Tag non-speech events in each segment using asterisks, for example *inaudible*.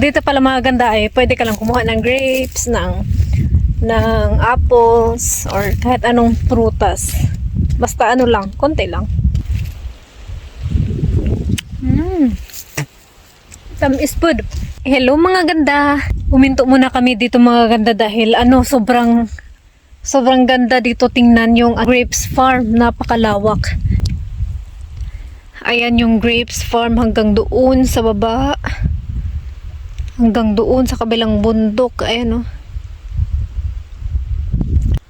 Dito pala mga ganda ay pwede ka lang kumuha ng grapes, ng ng apples, or kahit anong prutas. Basta ano lang, konti lang. Mm. Tamis food. Hello mga ganda. Uminto muna kami dito mga ganda dahil ano, sobrang sobrang ganda dito tingnan yung grapes farm. Napakalawak. Ayan yung grapes farm hanggang doon sa baba. Hanggang doon sa kabilang bundok. Ayan oh.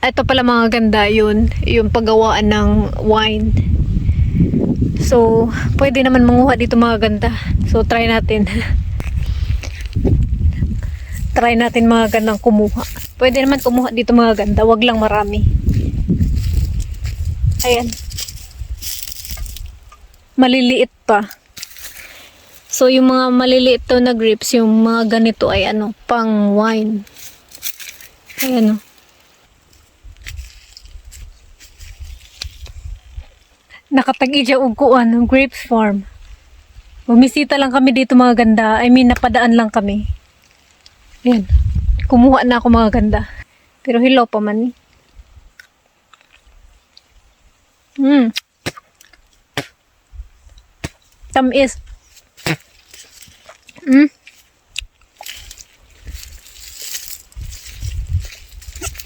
Ito pala mga ganda yun. Yung paggawaan ng wine. So, pwede naman manguha dito mga ganda. So, try natin. *laughs* try natin mga gandang kumuha. Pwede naman kumuha dito mga ganda. Wag lang marami. Ayan. Maliliit pa. So, yung mga maliliit to na grapes, yung mga ganito ay ano, pang wine. Ayan o. Nakatagi siya og kuan ng grapes farm. Bumisita lang kami dito mga ganda. I mean, napadaan lang kami. Ayan. Kumuha na ako mga ganda. Pero hilaw pa man. Hmm. Tamis. Hmm.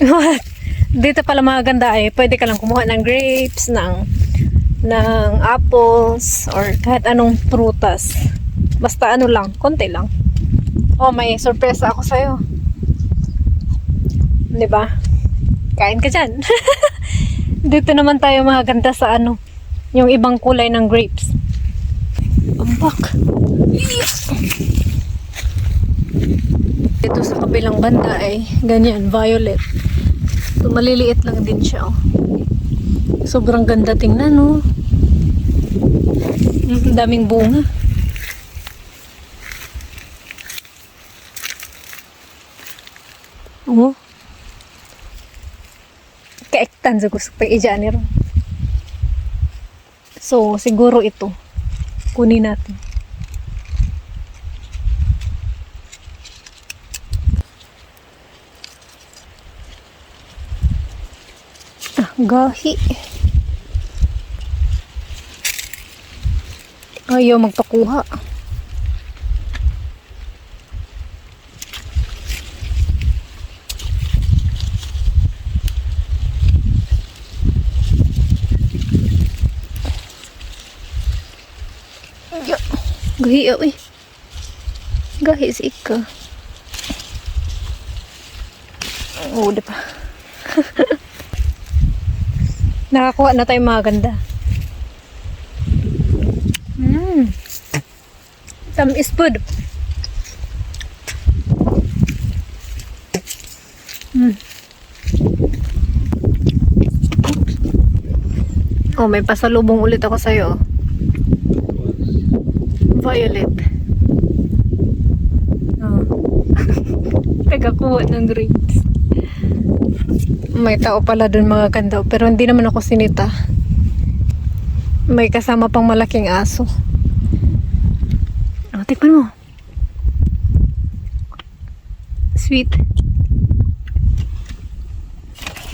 *laughs* Dito pala mga ganda ay pwede ka lang kumuha ng grapes, ng ng apples or kahit anong prutas. Basta ano lang, konti lang. Oh, may sorpresa ako sa'yo. Ba? Kain ka dyan. *laughs* Dito naman tayo mga ganda sa ano, yung ibang kulay ng grapes. Ambak. Dito sa kabilang banda ay ganyan, violet. So, maliliit lang din siya. Oh. Sobrang ganda tingnan, no? Ang daming bunga. Oo. Kaektan sa gusto pa ija ni Ron. So, siguro ito. Kunin natin. Ah, gahi. Ayaw magpakuha. Ya, gahi yaw eh. Gahi si Ika. Oo, di pa. *laughs* Nakakuha na tayo mga ganda. Mm. Tamis food. Mm. Oh, may pasalubong ulit ako sa'yo. Violet. *laughs* Oh. Tagakuha ng grapes. May tao pala dun mga ganda. Pero hindi naman ako sinita. May kasama pang malaking aso. Oh, tikman mo. Sweet.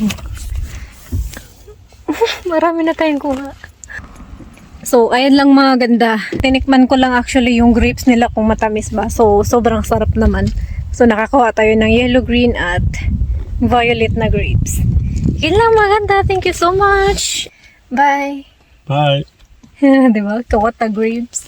*laughs* Marami na tayong kuha. So, ayan lang mga ganda. Tinikman ko lang actually yung grapes nila kung matamis ba. So, sobrang sarap naman. So, nakakuha tayo ng yellow, green, at violet na grapes. Yun lang mga ganda. Thank you so much. Bye. Bye. *laughs* Di ba? Kawata grapes.